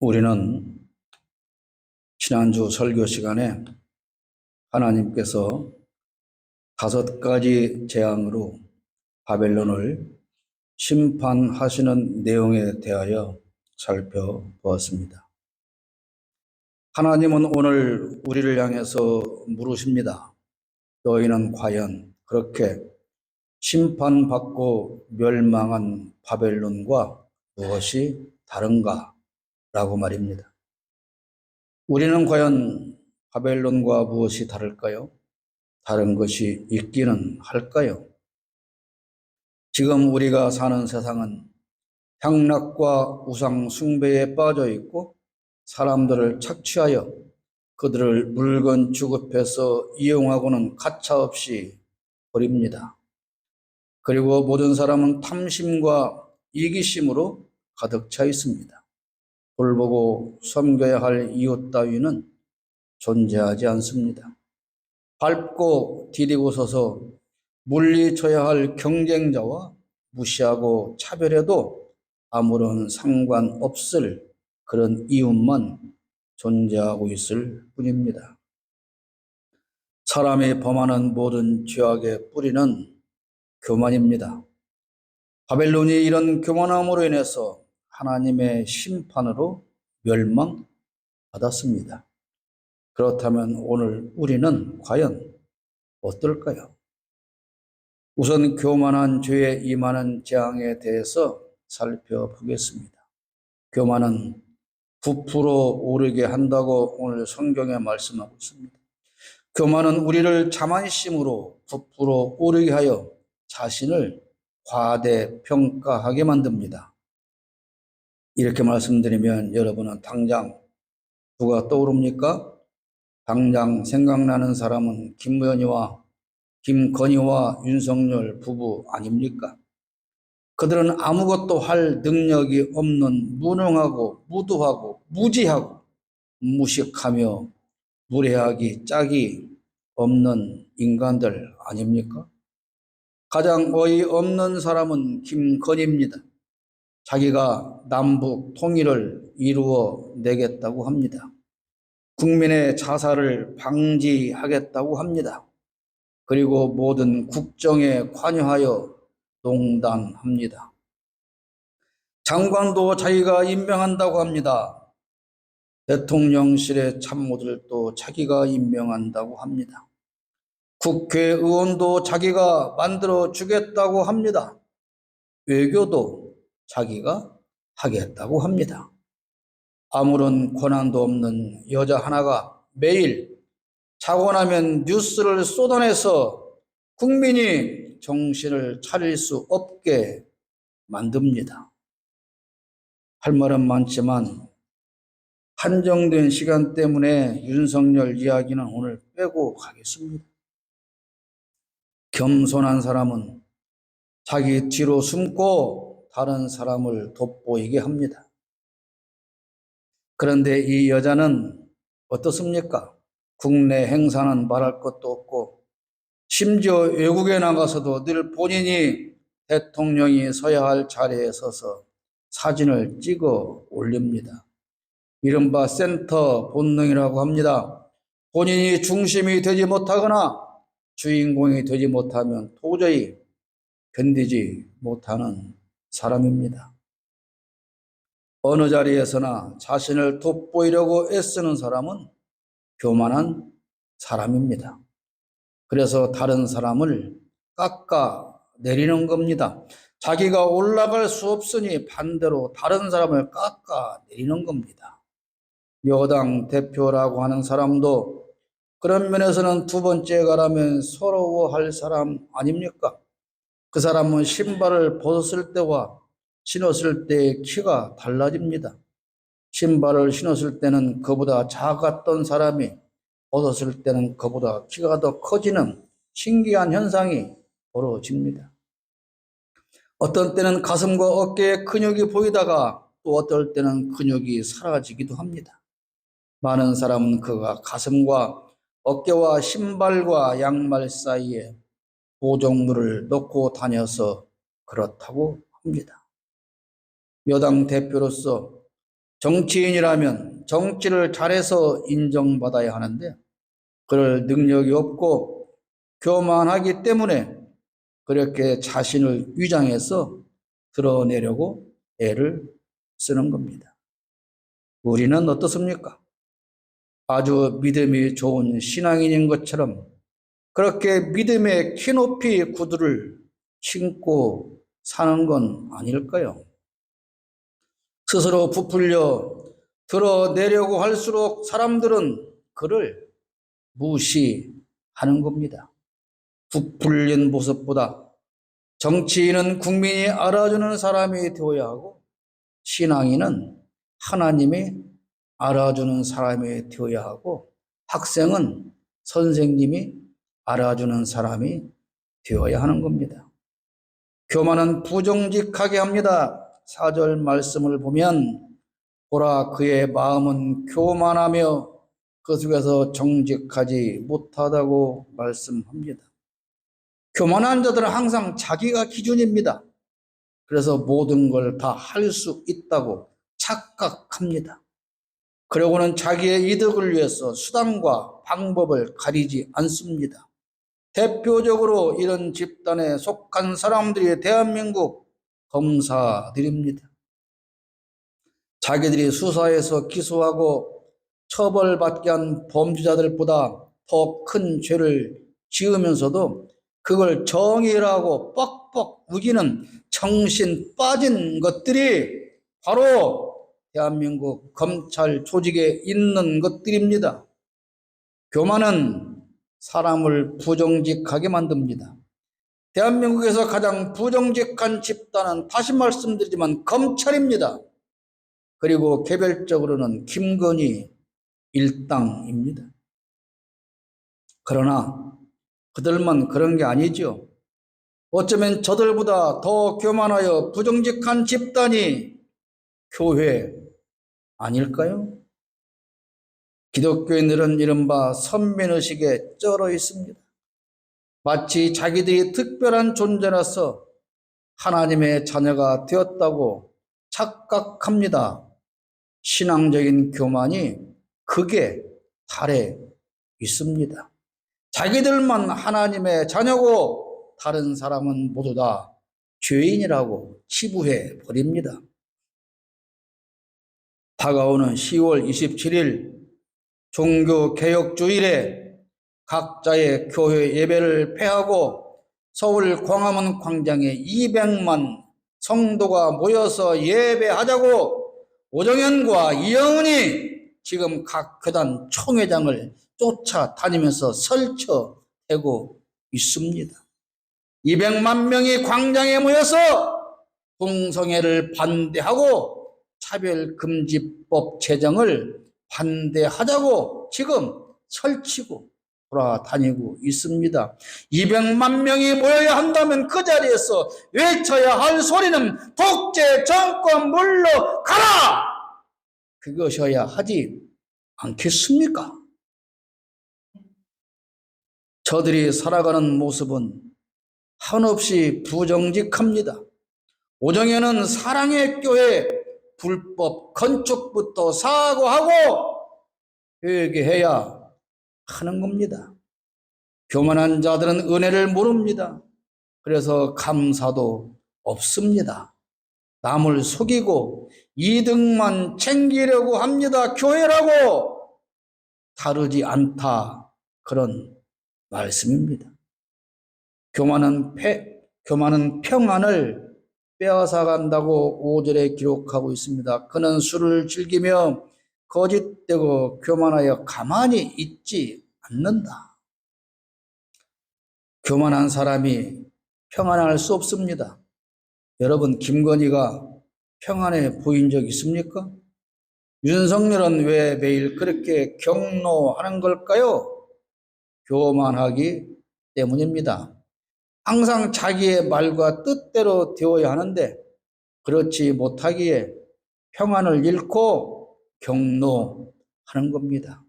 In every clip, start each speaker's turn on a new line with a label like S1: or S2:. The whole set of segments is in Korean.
S1: 우리는 지난주 설교 시간에 하나님께서 다섯 가지 재앙으로 바벨론을 심판하시는 내용에 대하여 살펴보았습니다. 하나님은 오늘 우리를 향해서 물으십니다. 너희는 과연 그렇게 심판받고 멸망한 바벨론과 무엇이 다른가? 라고 말입니다. 우리는 과연 바벨론과 무엇이 다를까요? 다른 것이 있기는 할까요? 지금 우리가 사는 세상은 향락과 우상 숭배에 빠져 있고 사람들을 착취하여 그들을 물건 주급해서 이용하고는 가차없이 버립니다. 그리고 모든 사람은 탐심과 이기심으로 가득 차 있습니다. 돌보고 섬겨야 할 이웃 따위는 존재하지 않습니다. 밟고 디디고 서서 물리쳐야 할 경쟁자와 무시하고 차별해도 아무런 상관없을 그런 이웃만 존재하고 있을 뿐입니다. 사람이 범하는 모든 죄악의 뿌리는 교만입니다. 바벨론이 이런 교만함으로 인해서 하나님의 심판으로 멸망받았습니다. 그렇다면 오늘 우리는 과연 어떨까요? 우선 교만한 죄에 임하는 재앙에 대해서 살펴보겠습니다. 교만은 부풀어 오르게 한다고 오늘 성경에 말씀하고 있습니다. 교만은 우리를 자만심으로 부풀어 오르게 하여 자신을 과대평가하게 만듭니다. 이렇게 말씀드리면 여러분은 당장 누가 떠오릅니까? 당장 생각나는 사람은 김무현이와 김건희와 윤석열 부부 아닙니까? 그들은 아무것도 할 능력이 없는 무능하고 무도하고 무지하고 무식하며 무례하기 짝이 없는 인간들 아닙니까? 가장 어이없는 사람은 김건희입니다. 자기가 남북 통일을 이루어 내겠다고 합니다. 국민의 자살을 방지하겠다고 합니다. 그리고 모든 국정에 관여하여 농단합니다. 장관도 자기가 임명한다고 합니다. 대통령실의 참모들도 자기가 임명한다고 합니다. 국회의원도 자기가 만들어 주겠다고 합니다. 외교도 자기가 하겠다고 합니다. 아무런 권한도 없는 여자 하나가 매일 자고 나면 뉴스를 쏟아내서 국민이 정신을 차릴 수 없게 만듭니다. 할 말은 많지만 한정된 시간 때문에 윤석열 이야기는 오늘 빼고 가겠습니다. 겸손한 사람은 자기 뒤로 숨고 다른 사람을 돋보이게 합니다. 그런데 이 여자는 어떻습니까? 국내 행사는 말할 것도 없고 심지어 외국에 나가서도 늘 본인이 대통령이 서야 할 자리에 서서 사진을 찍어 올립니다. 이른바 센터 본능이라고 합니다. 본인이 중심이 되지 못하거나 주인공이 되지 못하면 도저히 견디지 못하는 사람입니다. 어느 자리에서나 자신을 돋보이려고 애쓰는 사람은 교만한 사람입니다. 그래서 다른 사람을 깎아 내리는 겁니다. 자기가 올라갈 수 없으니 반대로 다른 사람을 깎아 내리는 겁니다. 여당 대표라고 하는 사람도 그런 면에서는 두 번째 가라면 서러워할 사람 아닙니까? 그 사람은 신발을 벗었을 때와 신었을 때의 키가 달라집니다. 신발을 신었을 때는 그보다 작았던 사람이 벗었을 때는 그보다 키가 더 커지는 신기한 현상이 벌어집니다. 어떤 때는 가슴과 어깨에 근육이 보이다가 또 어떨 때는 근육이 사라지기도 합니다. 많은 사람은 그가 가슴과 어깨와 신발과 양말 사이에 보정물을 넣고 다녀서 그렇다고 합니다. 여당 대표로서 정치인이라면 정치를 잘해서 인정받아야 하는데 그럴 능력이 없고 교만하기 때문에 그렇게 자신을 위장해서 드러내려고 애를 쓰는 겁니다. 우리는 어떻습니까? 아주 믿음이 좋은 신앙인인 것처럼 그렇게 믿음의 키높이 구두를 신고 사는 건 아닐까요? 스스로 부풀려 드러내려고 할수록 사람들은 그를 무시하는 겁니다. 부풀린 모습보다 정치인은 국민이 알아주는 사람이 되어야 하고 신앙인은 하나님이 알아주는 사람이 되어야 하고 학생은 선생님이 알아주는 사람이 되어야 하는 겁니다. 교만은 부정직하게 합니다. 사절 말씀을 보면 보라 그의 마음은 교만하며 그 속에서 정직하지 못하다고 말씀합니다. 교만한 자들은 항상 자기가 기준입니다. 그래서 모든 걸 다 할 수 있다고 착각합니다. 그러고는 자기의 이득을 위해서 수단과 방법을 가리지 않습니다. 대표적으로 이런 집단에 속한 사람들이 대한민국 검사들입니다. 자기들이 수사해서 기소하고 처벌받게 한 범죄자들보다 더 큰 죄를 지으면서도 그걸 정의라고 뻑뻑 우기는 정신 빠진 것들이 바로 대한민국 검찰 조직에 있는 것들입니다. 교만은 사람을 부정직하게 만듭니다. 대한민국에서 가장 부정직한 집단은 다시 말씀드리지만 검찰입니다. 그리고 개별적으로는 김건희 일당입니다. 그러나 그들만 그런 게 아니죠. 어쩌면 저들보다 더 교만하여 부정직한 집단이 교회 아닐까요? 기독교인들은 이른바 선민의식에 쩔어 있습니다. 마치 자기들이 특별한 존재라서 하나님의 자녀가 되었다고 착각합니다. 신앙적인 교만이 극에 달해 있습니다. 자기들만 하나님의 자녀고 다른 사람은 모두 다 죄인이라고 치부해 버립니다. 다가오는 10월 27일 종교 개혁 주일에 각자의 교회 예배를 폐하고 서울 광화문 광장에 200만 성도가 모여서 예배하자고 오정현과 이영훈이 지금 각 교단 총회장을 쫓아다니면서 설쳐대고 있습니다. 200만 명이 광장에 모여서 동성애를 반대하고 차별금지법 제정을 반대하자고 지금 설치고 돌아다니고 있습니다. 200만 명이 모여야 한다면 그 자리에서 외쳐야 할 소리는 독재 정권 물러가라! 그것이어야 하지 않겠습니까? 저들이 살아가는 모습은 한없이 부정직합니다. 오정현은 사랑의 교회 불법 건축부터 사고하고 회개해야 하는 겁니다. 교만한 자들은 은혜를 모릅니다. 그래서 감사도 없습니다. 남을 속이고 이득만 챙기려고 합니다. 교회라고 다르지 않다. 그런 말씀입니다. 교만은 패, 교만은 평안을 빼앗아 간다고 5절에 기록하고 있습니다. 그는 술을 즐기며 거짓되고 교만하여 가만히 있지 않는다. 교만한 사람이 평안할 수 없습니다. 여러분, 김건희가 평안해 보인 적 있습니까? 윤석열은 왜 매일 그렇게 경로하는 걸까요? 교만하기 때문입니다. 항상 자기의 말과 뜻대로 되어야 하는데 그렇지 못하기에 평안을 잃고 경로하는 겁니다.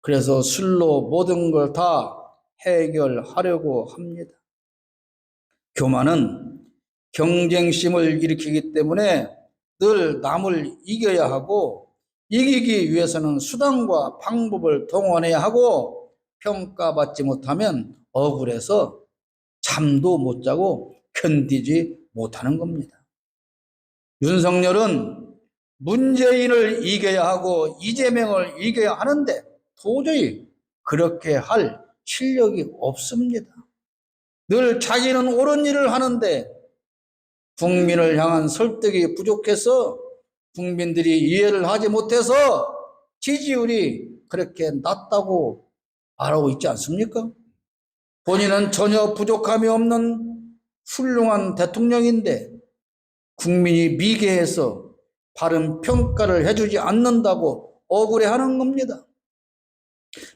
S1: 그래서 술로 모든 걸 다 해결하려고 합니다. 교만은 경쟁심을 일으키기 때문에 늘 남을 이겨야 하고 이기기 위해서는 수단과 방법을 동원해야 하고 평가받지 못하면 억울해서 잠도 못 자고 견디지 못하는 겁니다. 윤석열은 문재인을 이겨야 하고 이재명을 이겨야 하는데 도저히 그렇게 할 실력이 없습니다. 늘 자기는 옳은 일을 하는데 국민을 향한 설득이 부족해서 국민들이 이해를 하지 못해서 지지율이 그렇게 낮다고 말하고 있지 않습니까? 본인은 전혀 부족함이 없는 훌륭한 대통령인데 국민이 미개해서 바른 평가를 해주지 않는다고 억울해하는 겁니다.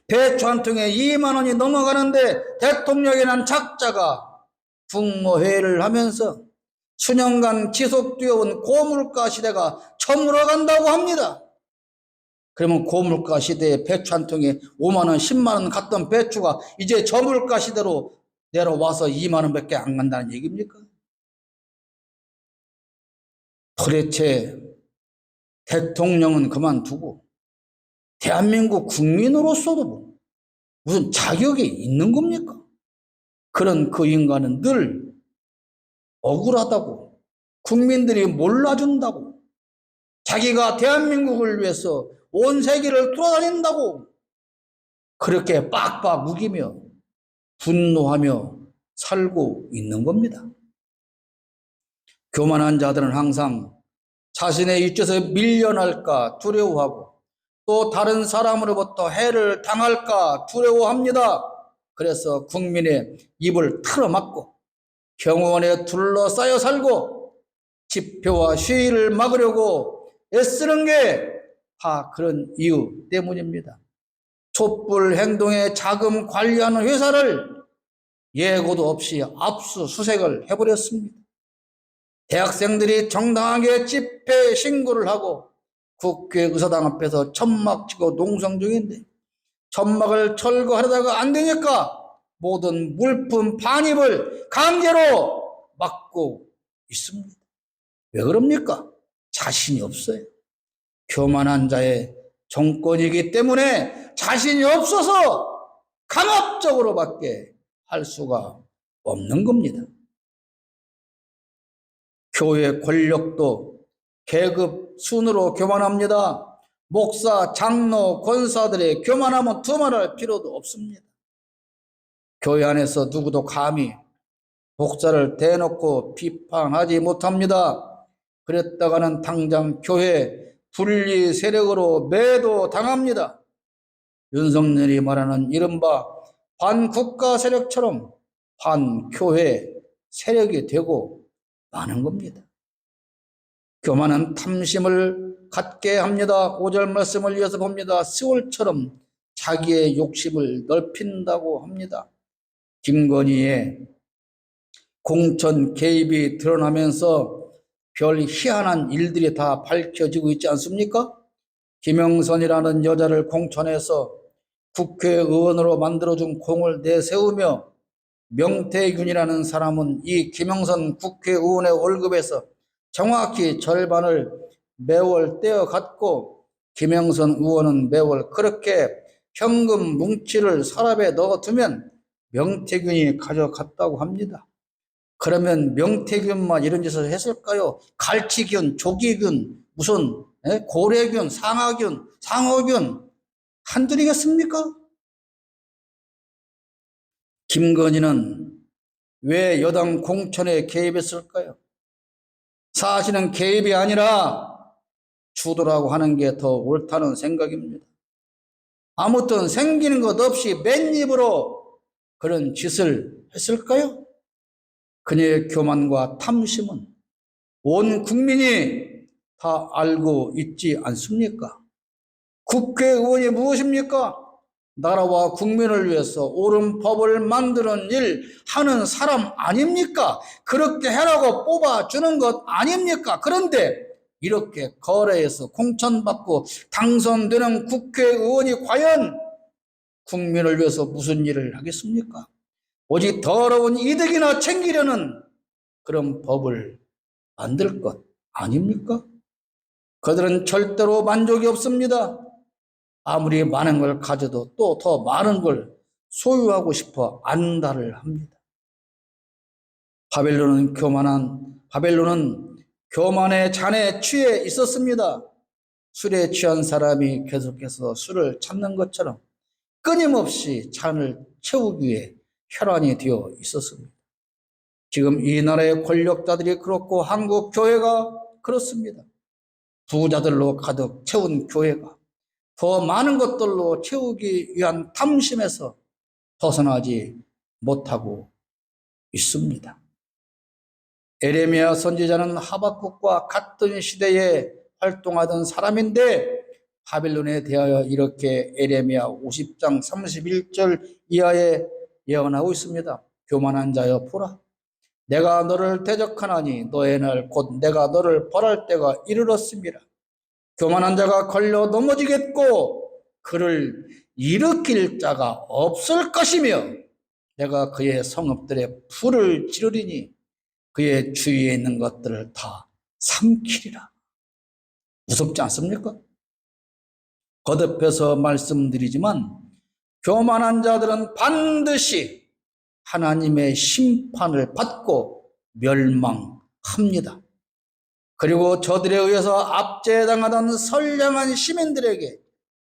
S1: 배추 한 통에 2만 원이 넘어가는데 대통령이란 작자가 국무회의를 하면서 수년간 지속되어온 고물가 시대가 저물어간다고 합니다. 그러면 고물가 시대에 배추 한 통에 5만 원, 10만 원 갔던 배추가 이제 저물가 시대로 내려와서 2만 원밖에 안 간다는 얘기입니까? 도대체 대통령은 그만두고 대한민국 국민으로서도 뭐 무슨 자격이 있는 겁니까? 그런 그 인간은 늘 억울하다고 국민들이 몰라준다고 자기가 대한민국을 위해서 온 세계를 돌아다닌다고 그렇게 빡빡 우기며 분노하며 살고 있는 겁니다. 교만한 자들은 항상 자신의 위치에서 밀려날까 두려워하고 또 다른 사람으로부터 해를 당할까 두려워합니다. 그래서 국민의 입을 틀어막고 병원에 둘러싸여 살고 집회와 시위를 막으려고 애쓰는 게 다 그런 이유 때문입니다. 촛불 행동에 자금 관리하는 회사를 예고도 없이 압수수색을 해버렸습니다. 대학생들이 정당하게 집회 신고를 하고 국회 의사당 앞에서 천막 치고 농성 중인데 천막을 철거하려다가 안 되니까 모든 물품 반입을 강제로 막고 있습니다. 왜 그럽니까? 자신이 없어요. 교만한 자의 정권이기 때문에 자신이 없어서 강압적으로밖에 할 수가 없는 겁니다. 교회 권력도 계급 순으로 교만합니다. 목사, 장로, 권사들의 교만함은 두말할 필요도 없습니다. 교회 안에서 누구도 감히 목사를 대놓고 비판하지 못합니다. 그랬다가는 당장 교회 분리 세력으로 매도 당합니다. 윤석열이 말하는 이른바 반국가 세력처럼 반교회 세력이 되고 마는 겁니다. 교만은 탐심을 갖게 합니다. 5절 말씀을 이어서 봅니다. 스월처럼 자기의 욕심을 넓힌다고 합니다. 김건희의 공천 개입이 드러나면서 별 희한한 일들이 다 밝혀지고 있지 않습니까? 김영선이라는 여자를 공천해서 국회의원으로 만들어준 공을 내세우며 명태균이라는 사람은 이 김영선 국회의원의 월급에서 정확히 절반을 매월 떼어 갖고 김영선 의원은 매월 그렇게 현금 뭉치를 서랍에 넣어두면 명태균이 가져갔다고 합니다. 그러면 명태균만 이런 짓을 했을까요? 갈치균, 조기균, 무슨 에? 고래균, 상하균, 상어균 한둘이겠습니까? 김건희는 왜 여당 공천에 개입했을까요? 사실은 개입이 아니라 주도라고 하는 게 더 옳다는 생각입니다. 아무튼 생기는 것 없이 맨 입으로 그런 짓을 했을까요? 그녀의 교만과 탐심은 온 국민이 다 알고 있지 않습니까? 국회의원이 무엇입니까? 나라와 국민을 위해서 옳은 법을 만드는 일 하는 사람 아닙니까? 그렇게 해라고 뽑아주는 것 아닙니까? 그런데 이렇게 거래해서 공천받고 당선되는 국회의원이 과연 국민을 위해서 무슨 일을 하겠습니까? 오직 더러운 이득이나 챙기려는 그런 법을 만들 것 아닙니까? 그들은 절대로 만족이 없습니다. 아무리 많은 걸 가져도 또 더 많은 걸 소유하고 싶어 안달을 합니다. 바벨론은 교만한 바벨론은 교만의 잔에 취해 있었습니다. 술에 취한 사람이 계속해서 술을 찾는 것처럼 끊임없이 잔을 채우기 위해 혈안이 되어 있었습니다. 지금 이 나라의 권력자들이 그렇고 한국 교회가 그렇습니다. 부자들로 가득 채운 교회가 더 많은 것들로 채우기 위한 탐심에서 벗어나지 못하고 있습니다. 에레미야 선지자는 하박국과 같은 시대에 활동하던 사람인데 바빌론에 대하여 이렇게 에레미야 50장 31절 이하에 예언하고 있습니다. 교만한 자여 보라 내가 너를 대적하나니 너의 날 곧 내가 너를 벌할 때가 이르렀습니다. 교만한 자가 걸려 넘어지겠고 그를 일으킬 자가 없을 것이며 내가 그의 성읍들의 불을 지르리니 그의 주위에 있는 것들을 다 삼키리라. 무섭지 않습니까? 거듭해서 말씀드리지만 교만한 자들은 반드시 하나님의 심판을 받고 멸망합니다. 그리고 저들에 의해서 압제당하던 선량한 시민들에게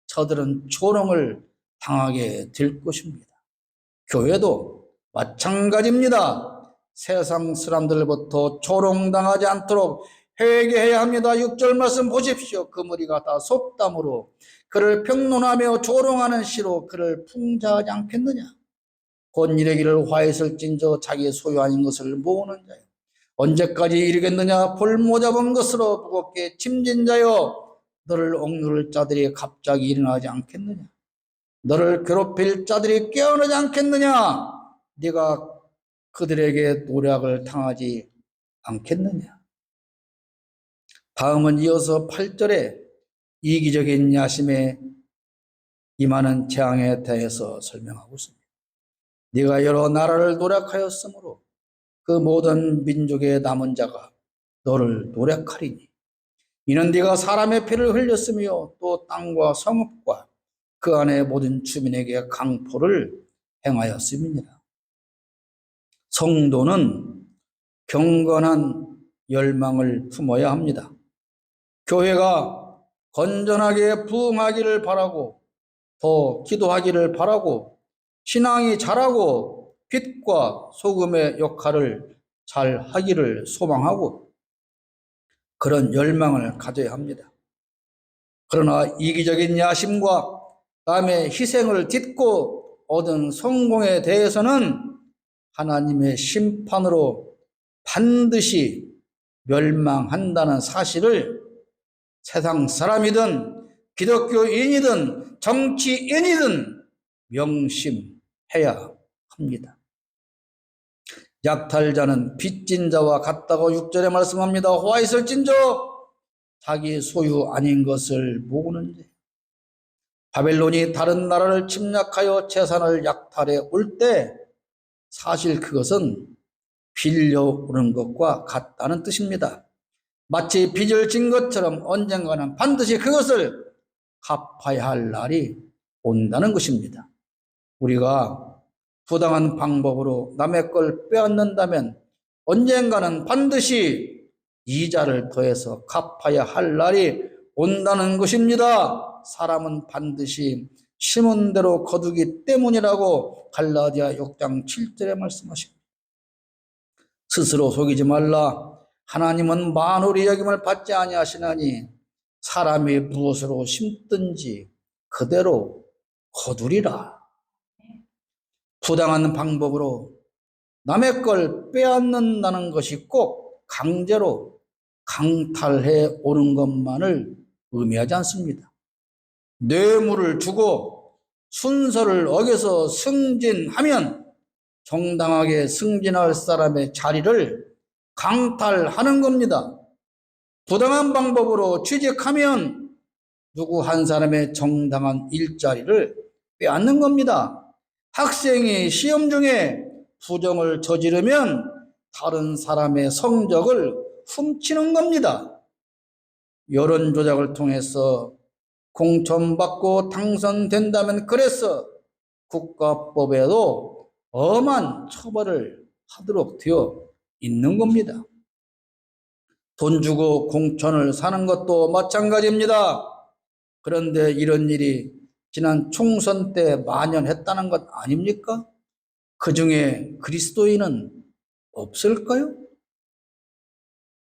S1: 저들은 조롱을 당하게 될 것입니다. 교회도 마찬가지입니다. 세상 사람들부터 조롱당하지 않도록 회개해야 합니다. 6절 말씀 보십시오. 그 무리가 다 속담으로 그를 평론하며 조롱하는 시로 그를 풍자하지 않겠느냐. 곧 이르기를 화했을 찐저 자기 소유 아닌 것을 모으는 자요. 언제까지 이르겠느냐 볼모 잡은 것으로 무겁게 침진 자요. 너를 억누를 자들이 갑자기 일어나지 않겠느냐. 너를 괴롭힐 자들이 깨어나지 않겠느냐. 네가 그들에게 노력을 당하지 않겠느냐. 다음은 이어서 8절에 이기적인 야심에 임하는 재앙에 대해서 설명하고 있습니다. 네가 여러 나라를 노력하였으므로 그 모든 민족의 남은 자가 너를 노력하리니 이는 네가 사람의 피를 흘렸으며 또 땅과 성읍과 그 안에 모든 주민에게 강포를 행하였음이니라. 성도는 경건한 열망을 품어야 합니다. 교회가 건전하게 부흥하기를 바라고 더 기도하기를 바라고 신앙이 자라고 빛과 소금의 역할을 잘 하기를 소망하고 그런 열망을 가져야 합니다. 그러나 이기적인 야심과 남의 희생을 딛고 얻은 성공에 대해서는 하나님의 심판으로 반드시 멸망한다는 사실을 세상 사람이든 기독교인이든 정치인이든 명심해야 합니다. 약탈자는 빚진 자와 같다고 6절에 말씀합니다. 화 있을 진저 자기 소유 아닌 것을 모으는 자. 바벨론이 다른 나라를 침략하여 재산을 약탈해 올 때 사실 그것은 빌려오는 것과 같다는 뜻입니다. 마치 빚을 진 것처럼 언젠가는 반드시 그것을 갚아야 할 날이 온다는 것입니다. 우리가 부당한 방법으로 남의 걸 빼앗는다면 언젠가는 반드시 이자를 더해서 갚아야 할 날이 온다는 것입니다. 사람은 반드시 심은 대로 거두기 때문이라고 갈라디아 6장 7절에 말씀하십니다. 스스로 속이지 말라. 하나님은 만홀이 여김을 받지 아니하시나니 사람이 무엇으로 심든지 그대로 거두리라. 부당한 방법으로 남의 걸 빼앗는다는 것이 꼭 강제로 강탈해 오는 것만을 의미하지 않습니다. 뇌물을 주고 순서를 어겨서 승진하면 정당하게 승진할 사람의 자리를 강탈하는 겁니다. 부당한 방법으로 취직하면 누구 한 사람의 정당한 일자리를 빼앗는 겁니다. 학생이 시험 중에 부정을 저지르면 다른 사람의 성적을 훔치는 겁니다. 여론 조작을 통해서 공천받고 당선된다면 그래서 국가법에도 엄한 처벌을 하도록 되어 있는 겁니다. 돈 주고 공천을 사는 것도 마찬가지입니다. 그런데 이런 일이 지난 총선 때 만연했다는 것 아닙니까? 그 중에 그리스도인은 없을까요?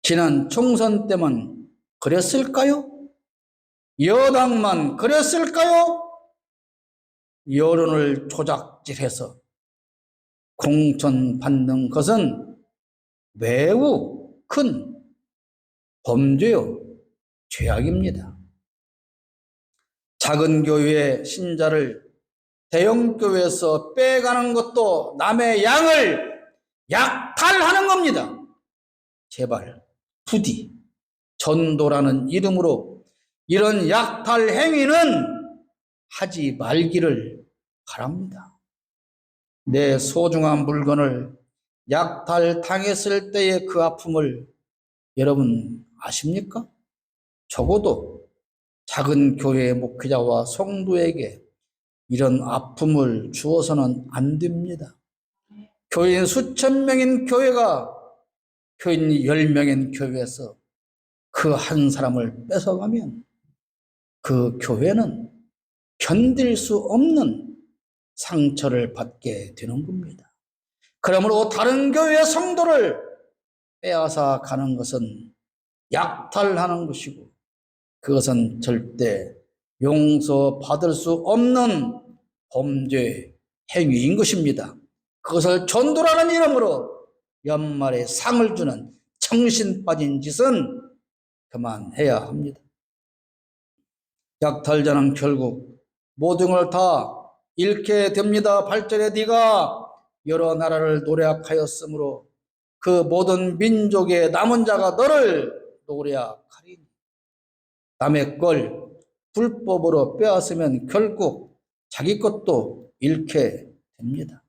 S1: 지난 총선 때만 그랬을까요? 여당만 그랬을까요? 여론을 조작질해서 공천 받는 것은 매우 큰 범죄요, 죄악입니다. 작은 교회 신자를 대형 교회에서 빼가는 것도 남의 양을 약탈하는 겁니다. 제발 부디 전도라는 이름으로 이런 약탈 행위는 하지 말기를 바랍니다. 내 소중한 물건을 약탈 당했을 때의 그 아픔을 여러분 아십니까? 적어도 작은 교회 목회자와 성도에게 이런 아픔을 주어서는 안 됩니다. 교인 수천 명인 교회가 교인 열 명인 교회에서 그 한 사람을 뺏어가면 그 교회는 견딜 수 없는 상처를 받게 되는 겁니다. 그러므로 다른 교회의 성도를 빼앗아 가는 것은 약탈하는 것이고 그것은 절대 용서받을 수 없는 범죄 행위인 것입니다. 그것을 전도라는 이름으로 연말에 상을 주는 정신 빠진 짓은 그만해야 합니다. 약탈자는 결국 모든 걸 다 잃게 됩니다. 8절에 네가 여러 나라를 노래하였으므로 그 모든 민족의 남은 자가 너를 노래하리니 남의 걸 불법으로 빼앗으면 결국 자기 것도 잃게 됩니다.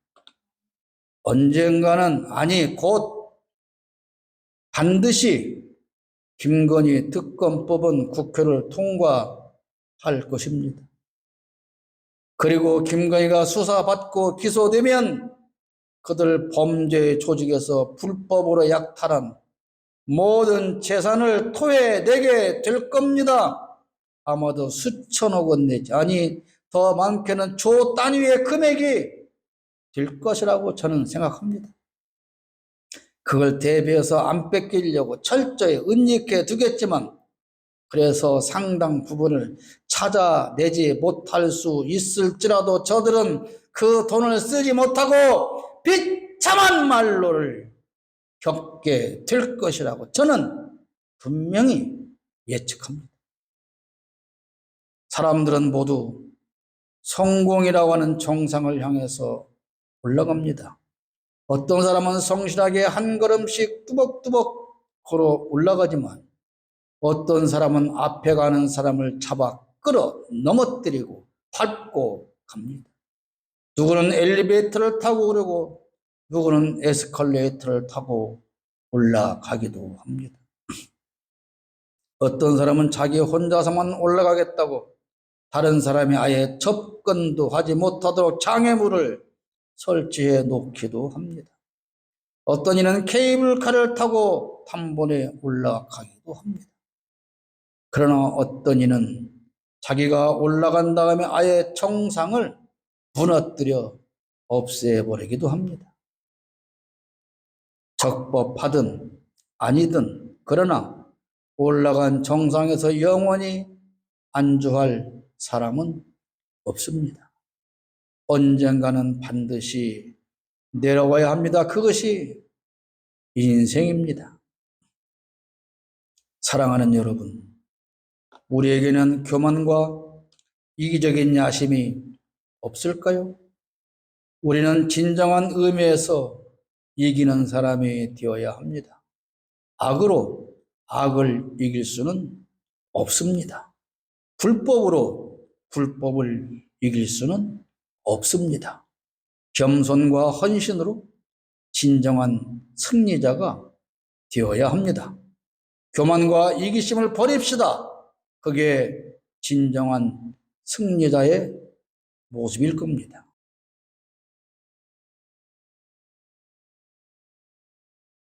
S1: 언젠가는 아니 곧 반드시 김건희 특검법은 국회를 통과할 것입니다. 그리고 김건희가 수사받고 기소되면 그들 범죄 조직에서 불법으로 약탈한 모든 재산을 토해내게 될 겁니다. 아마도 수천억 원 내지 아니 더 많게는 조 단위의 금액이 될 것이라고 저는 생각합니다. 그걸 대비해서 안 뺏기려고 철저히 은닉해 두겠지만 그래서 상당 부분을 찾아내지 못할 수 있을지라도 저들은 그 돈을 쓰지 못하고 비참한 말로를 겪게 될 것이라고 저는 분명히 예측합니다. 사람들은 모두 성공이라고 하는 정상을 향해서 올라갑니다. 어떤 사람은 성실하게 한 걸음씩 뚜벅뚜벅 걸어 올라가지만 어떤 사람은 앞에 가는 사람을 잡아 끌어 넘어뜨리고 밟고 갑니다. 누구는 엘리베이터를 타고 오르고 누구는 에스컬레이터를 타고 올라가기도 합니다. 어떤 사람은 자기 혼자서만 올라가겠다고 다른 사람이 아예 접근도 하지 못하도록 장애물을 설치해 놓기도 합니다. 어떤 이는 케이블카를 타고 단번에 올라가기도 합니다. 그러나 어떤 이는 자기가 올라간 다음에 아예 정상을 무너뜨려 없애버리기도 합니다. 적법하든 아니든 그러나 올라간 정상에서 영원히 안주할 사람은 없습니다. 언젠가는 반드시 내려와야 합니다. 그것이 인생입니다. 사랑하는 여러분, 우리에게는 교만과 이기적인 야심이 없을까요? 우리는 진정한 의미에서 이기는 사람이 되어야 합니다. 악으로 악을 이길 수는 없습니다. 불법으로 불법을 이길 수는 없습니다. 겸손과 헌신으로 진정한 승리자가 되어야 합니다. 교만과 이기심을 버립시다. 그게 진정한 승리자의 모습일 겁니다.